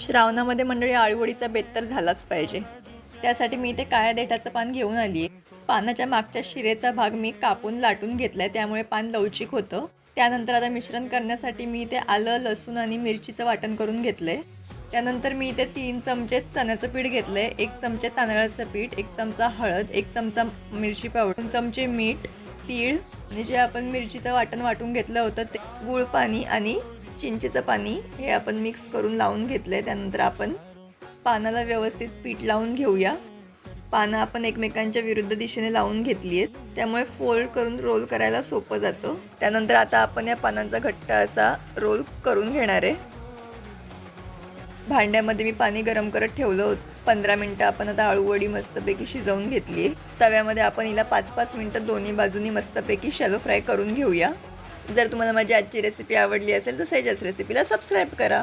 श्रावणामध्ये मंडळी आळूवडीचा बेत तर झालाच पाहिजे. त्यासाठी मी इथे काळ्या देठाचं पान घेऊन आली आहे. पानाच्या मागच्या शिरेचा भाग मी कापून लाटून घेतलाय त्यामुळे पान लवचिक होतं. त्यानंतर आता मिश्रण करण्यासाठी मी इथे आलं लसूण आणि मिरचीचं वाटण करून घेतलंय. त्यानंतर मी इथे तीन चमचे चण्याचं पीठ घेतलंय एक चमचे तांदळाचं पीठ एक चमचा हळद एक चमचा मिरची पावडर दोन चमचे मीठ तीळ आणि जे आपण मिरचीचं वाटण वाटून घेतलं होतं ते गुळ पाणी आणि चिंचेचं पाणी हे आपण मिक्स करून लावून घेतलं आहे त्यानंतर आपण पानाला व्यवस्थित पीठ लावून घेऊया. पानं आपण एकमेकांच्या विरुद्ध दिशेने लावून घेतली आहेत त्यामुळे फोल्ड करून रोल करायला सोपं जातं. त्यानंतर आता आपण या पानांचा घट्ट असा रोल करून घेणार आहे. भांड्यामध्ये मी पाणी गरम करत ठेवलं होतं. पंधरा मिनटं आपण आता आळूवडी मस्तपैकी शिजवून घेतली. आहे तव्यामध्ये आपण हिला पाच पाच मिनटं दोन्ही बाजूनी मस्तपैकी शॅलो फ्राय करून घेऊया. जर तुम्हाला माझी आजची रेसिपी आवडली असेल तर सैजाच रेसिपीला सबस्क्राईब करा.